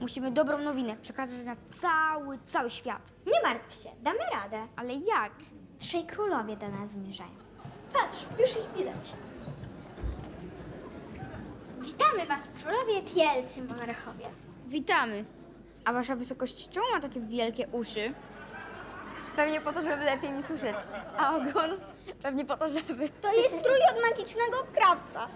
Musimy dobrą nowinę przekazać na cały, cały świat. Nie martw się, damy radę. Ale jak? Trzej królowie do nas zmierzają. Patrz, już ich widać. Witamy was, królowie wielcy monarchowie. Witamy. A wasza wysokość czemu ma takie wielkie uszy? Pewnie po to, żeby lepiej mi słyszeć. A ogon? Pewnie po to, żeby... To jest strój od magicznego krawca.